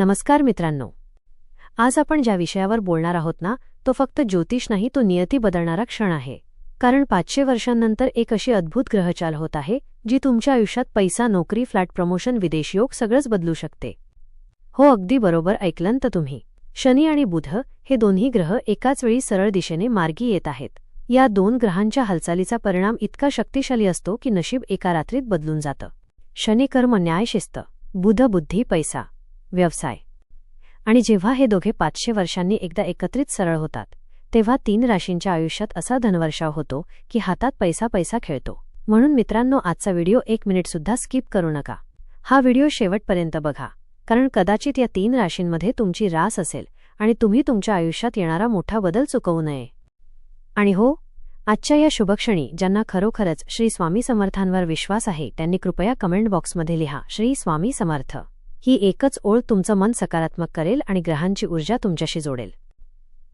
नमस्कार मित्रांनो. आज आपण ज्या विषयावर बोलणार आहोत ना तो फक्त ज्योतिष नाही तो नियती बदलणारा क्षण आहे. कारण पाचशे वर्षांनंतर एक अशी अद्भुत ग्रहचाल होत आहे जी तुमच्या आयुष्यात पैसा नोकरी फ्लॅट प्रमोशन विदेश योग सगळंच बदलू शकते. हो अगदी बरोबर ऐकलं तर तुम्ही. शनी आणि बुध हे दोन्ही ग्रह एकाच वेळी सरळ दिशेने मार्गी येत आहेत. या दोन ग्रहांच्या हालचालीचा परिणाम इतका शक्तिशाली असतो की नशीब एका रात्रीत बदलून जातं. शनिकर्म न्यायशिस्त न्याय शिस्त बुध बुद्धी पैसा. व्यवसाय. आणि जेव्हा हे दोघे पाचशे वर्षांनी एकदा एकत्रित सरळ होतात तेव्हा तीन राशींच्या आयुष्यात असा धनवर्षाव होतो की हातात पैसा पैसा खेळतो. म्हणून मित्रांनो आजचा व्हिडिओ एक मिनिटसुद्धा स्किप करू नका. हा व्हिडिओ शेवटपर्यंत बघा कारण कदाचित या तीन राशींमध्ये तुमची रास असेल आणि तुम्ही तुमच्या आयुष्यात येणारा मोठा बदल चुकवू नये. आणि हो आजच्या या शुभक्षणी ज्यांना खरोखरच श्री स्वामी समर्थांवर विश्वास आहे त्यांनी कृपया कमेंट बॉक्समध्ये लिहा श्री स्वामी समर्थ. ही एकच ओळ तुमचं मन सकारात्मक करेल आणि ग्रहांची ऊर्जा तुमच्याशी जोडेल.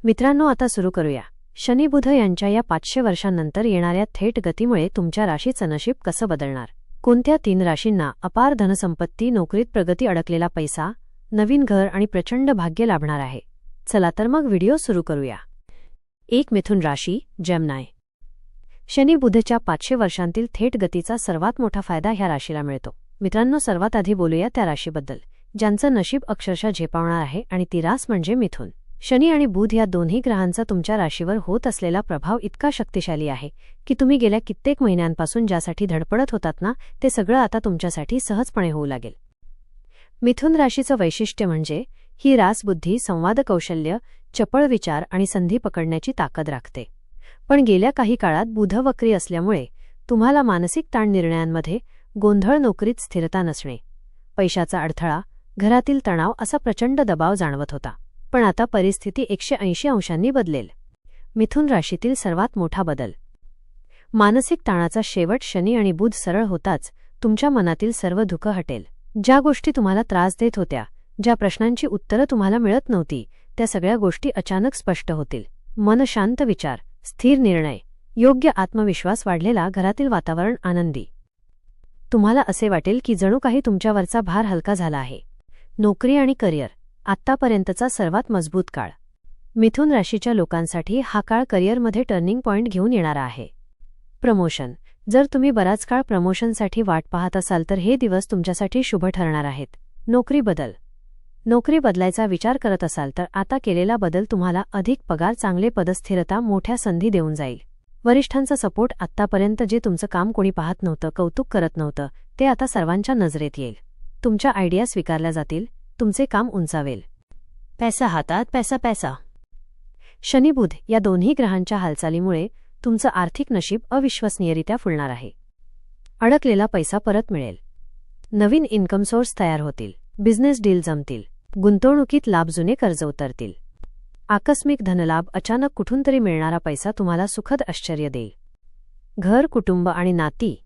मित्रांनो आता सुरू करूया. शनी बुध यांच्या या पाचशे वर्षांनंतर येणाऱ्या थेट गतीमुळे तुमच्या राशीचं नशीब कसं बदलणार? कोणत्या तीन राशींना अपार धनसंपत्ती नोकरीत प्रगती अडकलेला पैसा नवीन घर आणि प्रचंड भाग्य लाभणार आहे? चला तर मग व्हिडिओ सुरू करूया. एक मिथुन राशी जेमनाय. शनी बुधच्या पाचशे वर्षांतील थेट गतीचा सर्वात मोठा फायदा ह्या राशीला मिळतो. मित्रांनो सर्वात आधी बोलूया त्या राशीबद्दल ज्यांचं नशीब अक्षरशः झेपावणार आहे आणि ती रास म्हणजे मिथुन. शनी आणि बुध या दोन्ही ग्रहांचा तुमच्या राशीवर होत असलेला प्रभाव इतका शक्तिशाली आहे की तुम्ही गेल्या कित्येक महिन्यांपासून ज्यासाठी धडपडत होतात ना ते सगळं आता तुमच्यासाठी सहजपणे होऊ लागेल. मिथुन राशीचं वैशिष्ट्य म्हणजे ही रासबुद्धी संवाद कौशल्य चपळ विचार आणि संधी पकडण्याची ताकद राखते. पण गेल्या काही काळात बुध वक्री असल्यामुळे तुम्हाला मानसिक ताण निर्णयांमध्ये गोंधळ नोकरीत स्थिरता नसणे. पैशाचा अडथळा घरातील तणाव असा प्रचंड दबाव जाणवत होता. पण आता परिस्थिती एकशे ऐंशी अंशांनी बदलेल. मिथुन राशीतील सर्वात मोठा बदल. मानसिक ताणाचा शेवट शनी आणि बुध सरळ होताच तुमच्या मनातील सर्व दुःख हटेल. ज्या गोष्टी तुम्हाला त्रास देत होत्या ज्या प्रश्नांची उत्तरं तुम्हाला मिळत नव्हती त्या सगळ्या गोष्टी अचानक स्पष्ट होतील. मन शांत विचार स्थिर निर्णय योग्य आत्मविश्वास वाढलेला घरातील वातावरण आनंदी. तुम्हाला असे वाटेल की जणू काही तुमच्यावरचा भार हलका झाला आहे. नोकरी आणि करिअर आत्तापर्यंतचा सर्वात मजबूत काळ. मिथुन राशीच्या लोकांसाठी हा काळ करिअरमध्ये टर्निंग पॉइंट घेऊन येणारा आहे. प्रमोशन जर तुम्ही बराच काळ प्रमोशनसाठी वाट पाहत असाल तर हे दिवस तुमच्यासाठी शुभ ठरणार आहेत. नोकरी बदल. नोकरी बदलायचा विचार करत असाल तर आता केलेला बदल तुम्हाला अधिक पगार चांगले पदस्थिरता मोठ्या संधी देऊन जाईल. वरिष्ठांचा सपोर्ट आत्तापर्यंत जे तुमचं काम कोणी पाहत नव्हतं कौतुक करत नव्हतं ते आता सर्वांच्या नजरेत येईल. तुमच्या आयडिया स्वीकारल्या जातील तुमचे काम उंचावेल. पैसा हातात पैसा पैसा. शनिबुध या दोन्ही ग्रहांच्या हालचालीमुळे तुमचं आर्थिक नशीब अविश्वसनीयरित्या फुलणार आहे. अडकलेला पैसा परत मिळेल. नवीन इन्कम सोर्स तयार होतील. बिझनेस डील जमतील. गुंतवणुकीत लाभ जुने कर्ज उतरतील. आकस्मिक धनलाभ अचानक कुठून तरी मिळणारा पैसा तुम्हाला सुखद आश्चर्य देईल. घर कुटुंब आणि नाती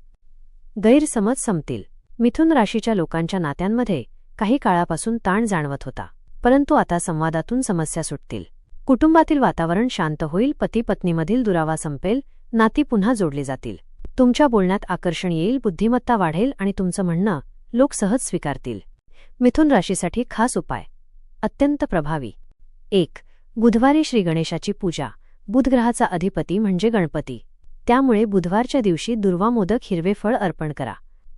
गैरसमज संपतील. मिथुन राशीच्या लोकांच्या नात्यांमध्ये काही काळापासून ताण जाणवत होता परंतु आता संवादातून समस्या सुटतील. कुटुंबातील वातावरण शांत होईल पती पत्नीमधील दुरावा संपेल नाती पुन्हा जोडली जातील. तुमच्या बोलण्यात आकर्षण येईल बुद्धिमत्ता वाढेल आणि तुमचं म्हणणं लोक सहज स्वीकारतील. मिथुन राशीसाठी खास उपाय. अत्यंत प्रभावी. एक बुधवारी श्री गणेशाची पूजा. बुधग्रहाचा अधिपती म्हणजे गणपती. त्यामुळे बुधवारच्या दिवशी दुर्वामोदक हिरवे फळ अर्पण करा.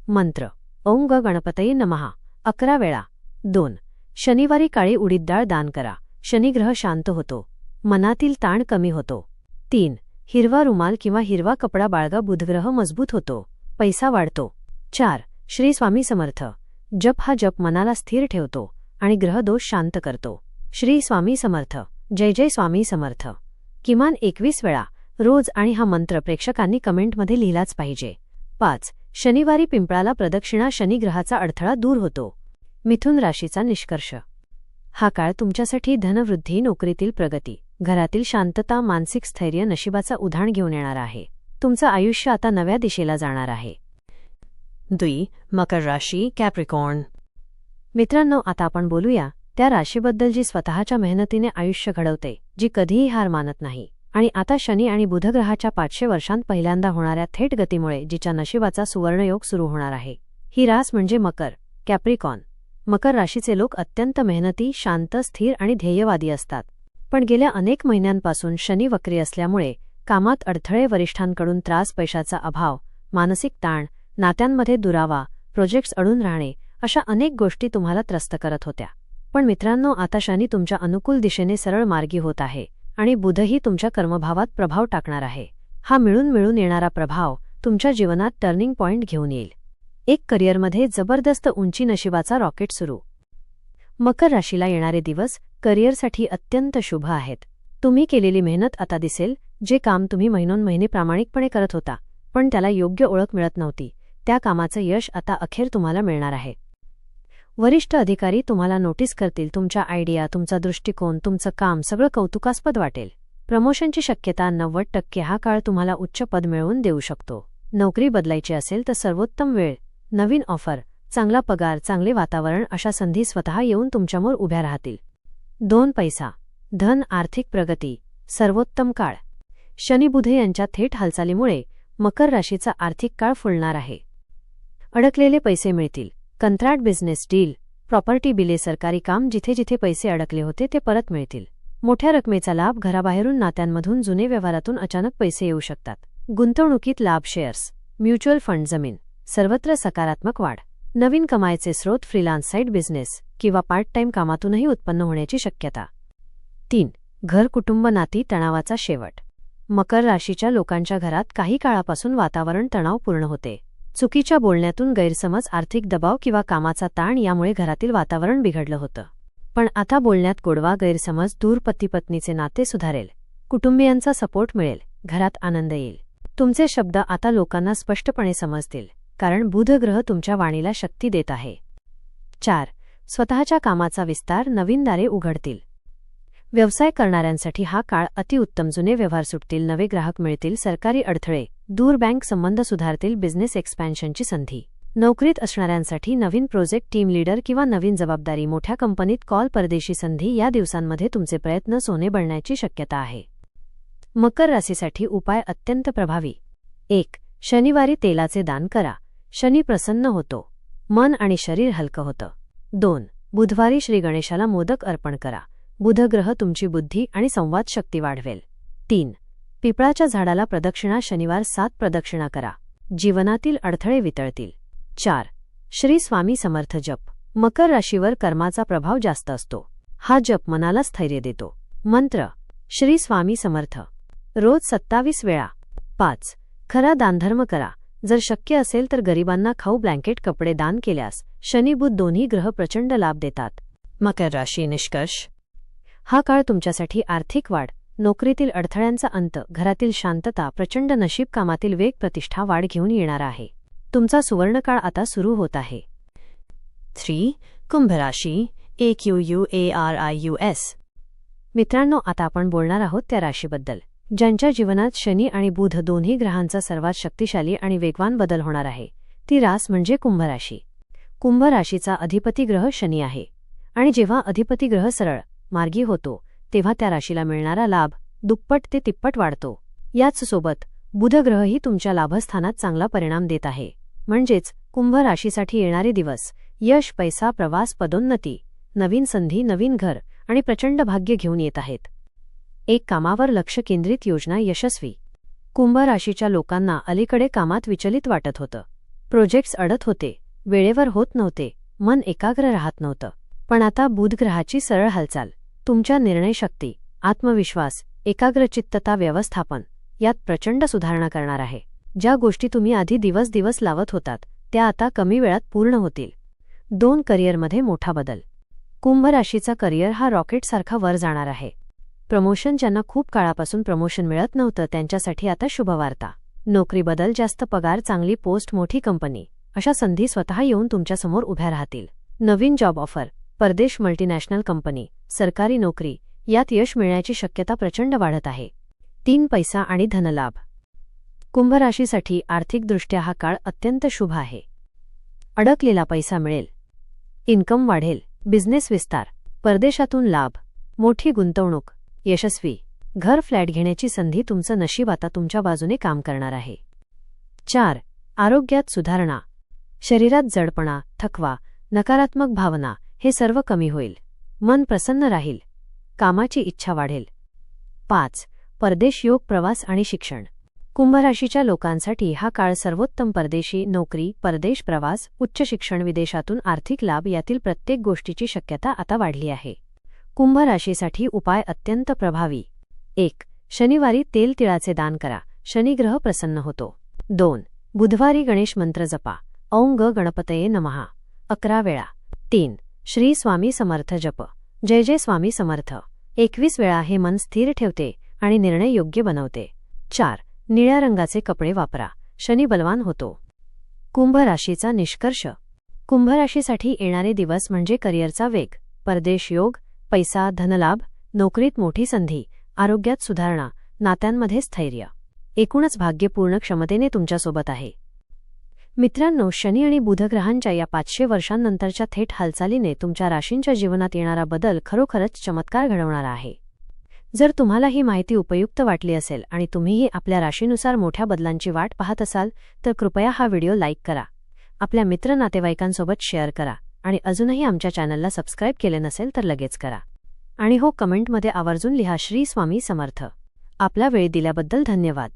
मंत्र. ओंग ग गणपतये नमहा अकरा वेळा. दोन. शनिवारी काळी उडीद डाळ दान करा. शनिग्रह शांत होतो. मनातील ताण कमी होतो. तीन. हिरवा रुमाल किंवा हिरवा कपडा बाळगा बुधग्रह मजबूत होतो. पैसा वाढतो. चार. श्री स्वामी समर्थ. जप हा जप मनाला स्थिर ठेवतो आणि ग्रहदोष शांत करतो. श्री स्वामी समर्थ. जय जय स्वामी समर्थ. किमान एकवीस वेळा रोज आणि हा मंत्र प्रेक्षकांनी कमेंटमध्ये लिहिलाच पाहिजे. पाच. शनिवारी पिंपळाला प्रदक्षिणा शनिग्रहाचा अडथळा दूर होतो. मिथुन राशीचा निष्कर्ष. हा काळ तुमच्यासाठी धनवृद्धी नोकरीतील प्रगती घरातील शांतता मानसिक स्थैर्य नशिबाचा उधाण घेऊन येणार आहे. तुमचं आयुष्य आता नव्या दिशेला जाणार आहे. दुई मकर राशी कॅप्रिकॉर्न. मित्रांनो आता आपण बोलूया त्या राशीबद्दल जी स्वतःच्या मेहनतीने आयुष्य घडवते जी कधीही हार मानत नाही. आणि आता शनी आणि बुधग्रहाच्या पाचशे वर्षांत पहिल्यांदा होणाऱ्या थेट गतीमुळे जिच्या नशिबाचा सुवर्णयोग सुरू होणार आहे. ही रास म्हणजे मकर कॅप्रिकॉन. मकर राशीचे लोक अत्यंत मेहनती शांत स्थिर आणि ध्येयवादी असतात. पण गेल्या अनेक महिन्यांपासून शनी वक्री असल्यामुळे कामात अडथळे वरिष्ठांकडून त्रास पैशाचा अभाव मानसिक ताण नात्यांमध्ये दुरावा प्रोजेक्ट्स अडून राहणे अशा अनेक गोष्टी तुम्हाला त्रस्त करत होत्या. पण मित्रांनो आता शनी तुमच्या अनुकूल दिशेने सरळ मार्गी होत आहे आणि बुधही तुमच्या कर्मभावात प्रभाव टाकणार आहे. हा मिळून मिळून येणारा प्रभाव तुमच्या जीवनात टर्निंग पॉइंट घेऊन येईल. एक करिअरमध्ये जबरदस्त उंची नशिबाचा रॉकेट सुरू. मकर राशीला येणारे दिवस करिअरसाठी अत्यंत शुभ आहेत. तुम्ही केलेली मेहनत आता दिसेल जे काम तुम्ही महिनोन महिने प्रामाणिकपणे करत होता पण त्याला योग्य ओळख मिळत नव्हती. त्या कामाचं यश आता अखेर तुम्हाला मिळणार आहे. वरिष्ठ अधिकारी तुम्हाला नोटीस करतील तुमच्या आयडिया तुमचा दृष्टिकोन तुमचं काम सगळं कौतुकास्पद वाटेल. प्रमोशनची शक्यता नव्वद टक्के हा काळ तुम्हाला उच्च पद मिळवून देऊ शकतो. नोकरी बदलायची असेल तर सर्वोत्तम वेळ. नवीन ऑफर चांगला पगार चांगले वातावरण अशा संधी स्वतः येऊन तुमच्यामोर उभ्या राहतील. दोन पैसा धन आर्थिक प्रगती सर्वोत्तम काळ. शनिबुधे यांच्या थेट हालचालीमुळे मकर राशीचा आर्थिक काळ फुलणार आहे. अडकलेले पैसे मिळतील. कंत्राट बिझनेस डील प्रॉपर्टी बिले सरकारी काम जिथे जिथे पैसे अडकले होते ते परत मिळतील. मोठ्या रकमेचा लाभ घराबाहेरून नात्यांमधून जुने व्यवहारातून अचानक पैसे येऊ शकतात. गुंतवणुकीत लाभ शेअर्स म्युच्युअल फंड जमीन सर्वत्र सकारात्मक वाढ. नवीन कमाईचे स्रोत फ्रीलान्स साईड बिझनेस किंवा पार्ट टाइम कामातूनही उत्पन्न होण्याची शक्यता. तीन घर कुटुंब नाती तणावाचा शेवट. मकर राशीच्या लोकांच्या घरात काही काळापासून वातावरण तणावपूर्ण होते. चुकीच्या बोलण्यातून गैरसमज आर्थिक दबाव किंवा कामाचा ताण यामुळे घरातील वातावरण बिघडलं होतं. पण आता बोलण्यात गोडवा गैरसमज दूर पतीपत्नीचे नाते सुधारेल. कुटुंबियांचा सपोर्ट मिळेल. घरात आनंद येईल. तुमचे शब्द आता लोकांना स्पष्टपणे समजतील कारण बुधग्रह तुमच्या वाणीला शक्ती देत आहे. चार. स्वतःच्या कामाचा विस्तार नवीन दारे उघडतील. व्यवसाय करणाऱ्यांसाठी हा काळ अतिउत्तम. जुने व्यवहार सुटतील नवे ग्राहक मिळतील सरकारी अडथळे दूर बँक संबंध सुधारतील बिझनेस एक्सपॅन्शनची संधी. नोकरीत असणाऱ्यांसाठी नवीन प्रोजेक्ट टीम लीडर किंवा नवीन जबाबदारी मोठ्या कंपनीत कॉल परदेशी संधी या दिवसांमध्ये तुमचे प्रयत्न सोने बनण्याची शक्यता आहे. मकर राशीसाठी उपाय अत्यंत प्रभावी. एक शनिवारी तेलाचे दान करा. शनी प्रसन्न होतो. मन आणि शरीर हलकं होतं. दोन बुधवारी श्री गणेशाला मोदक अर्पण करा. बुधग्रह तुमची बुद्धी आणि संवाद शक्ती वाढवेल. तीन पिपळाच्या झाडाला प्रदक्षिणा शनिवार सात प्रदक्षिणा करा. जीवनातील अडथळे वितळतील. चार. श्री स्वामी समर्थ जप. मकर राशीवर कर्माचा प्रभाव जास्त असतो. हा जप मनाला स्थैर्य देतो. मंत्र. श्री स्वामी समर्थ. रोज सत्तावीस वेळा. पाच. खरा दानधर्म करा. जर शक्य असेल तर गरिबांना खाऊ ब्लँकेट कपडे दान केल्यास शनिबुध दोन्ही ग्रह प्रचंड लाभ देतात. मकर राशी निष्कर्ष. हा काळ तुमच्यासाठी आर्थिक वाढ नोकरीतील अडथळ्यांचा अंत घरातील शांतता प्रचंड नशीब कामातील वेग प्रतिष्ठा वाढ घेऊन येणार आहे. तुमचा सुवर्णकाळ आता सुरू होत आहे. Three कुंभराशी A Q U A R I U S मित्रांनो आता आपण बोलणार आहोत त्या राशीबद्दल. ज्यांच्या जीवनात शनी आणि बुध दोन्ही ग्रहांचा सर्वात शक्तिशाली आणि वेगवान बदल होणार आहे ती रास म्हणजे कुंभराशी. कुंभ राशीचा अधिपती ग्रह शनी आहे. आणि जेव्हा अधिपती ग्रह सरळ मार्गी होतो तेव्हा त्या राशीला मिळणारा लाभ दुप्पट ते तिप्पट वाढतो. याचसोबत बुधग्रहही तुमच्या लाभस्थानात चांगला परिणाम देत आहे. म्हणजेच कुंभ राशीसाठी येणारे दिवस यश पैसा प्रवास पदोन्नती नवीन संधी नवीन घर आणि प्रचंड भाग्य घेऊन येत आहेत. एक कामावर लक्ष केंद्रित योजना यशस्वी. कुंभ राशीच्या लोकांना अलीकडे कामात विचलित वाटत होतं. प्रोजेक्ट्स अडत होते वेळेवर होत नव्हते मन एकाग्र राहत नव्हतं. पण आता बुधग्रहाची सरळ हालचाल. तुमच्या निर्णयशक्ती आत्मविश्वास एकाग्रचित्तता व्यवस्थापन यात प्रचंड सुधारणा करणार आहे. ज्या गोष्टी तुम्ही आधी दिवस दिवस लावत होतात त्या आता कमी वेळात पूर्ण होतील. दोन करिअरमध्ये मोठा बदल. कुंभ राशीचा करिअर हा रॉकेटसारखा वर जाणार आहे. प्रमोशन ज्यांना खूप काळापासून प्रमोशन मिळत नव्हतं त्यांच्यासाठी आता शुभवार्ता. नोकरी बदल जास्त पगार चांगली पोस्ट मोठी कंपनी अशा संधी स्वतः येऊन तुमच्यासमोर उभ्या राहतील. नवीन जॉब ऑफर. परदेश मल्टीनॅशनल कंपनी. सरकारी नोकरी यात यश मिळण्याची शक्यता प्रचंड वाढत आहे. तीन पैसा आणि धनलाभ. कुंभ राशीसाठी आर्थिकदृष्ट्या हा काळ अत्यंत शुभ आहे. अडकलेला पैसा मिळेल. इन्कम वाढेल. बिझनेस विस्तार. परदेशातून लाभ. मोठी गुंतवणूक. यशस्वी. घर फ्लॅट घेण्याची संधी तुमचं नशीब आता तुमच्या बाजूने काम करणार आहे. चार. आरोग्यात सुधारणा. शरीरात जडपणा थकवा नकारात्मक भावना हे सर्व कमी होईल. मन प्रसन्न राहील. कामाची इच्छा वाढेल. पाच. परदेश योग प्रवास आणि शिक्षण. कुंभराशीच्या लोकांसाठी हा काळ सर्वोत्तम परदेशी नोकरी परदेश प्रवास उच्च शिक्षण विदेशातून आर्थिक लाभ यातील प्रत्येक गोष्टीची शक्यता आता वाढली आहे. कुंभ राशीसाठी उपाय अत्यंत प्रभावी. एक. शनिवारी तेल तिळाचे दान करा. शनिग्रह प्रसन्न होतो. दोन. बुधवारी गणेश मंत्र जपा. औंग गणपतये नमहा अकरा वेळा. तीन. श्री स्वामी समर्थ जप. जय जय स्वामी समर्थ. एकवीस वेळा हे मन स्थिर ठेवते आणि निर्णय योग्य बनवते. चार. निळ्या रंगाचे कपडे वापरा. शनी बलवान होतो. कुंभ राशीचा निष्कर्ष. कुंभ राशीसाठी येणारे दिवस म्हणजे करिअरचा वेग परदेश योग पैसा धनलाभ नोकरीत मोठी संधी आरोग्यात सुधारणा नात्यांमध्ये स्थैर्य. एकूणच भाग्यपूर्ण क्षमतेने तुमच्यासोबत आहे. मित्रांनो शनी आणि बुधग्रहांच्या या पाचशे वर्षांनंतरच्या थेट हालचालीने तुमच्या राशींच्या जीवनात येणारा बदल खरोखरच चमत्कार घडवणारा आहे. जर तुम्हाला ही माहिती उपयुक्त वाटली असेल आणि तुम्हीही आपल्या राशीनुसार मोठ्या बदलांची वाट पाहत असाल तर कृपया हा व्हिडिओ लाईक करा. आपल्या मित्र नातेवाईकांसोबत शेअर करा आणि अजूनही आमच्या चॅनलला सबस्क्राईब केले नसेल तर लगेच करा. आणि हो कमेंटमध्ये आवर्जून लिहा श्री स्वामी समर्थ. आपला वेळ दिल्याबद्दल धन्यवाद.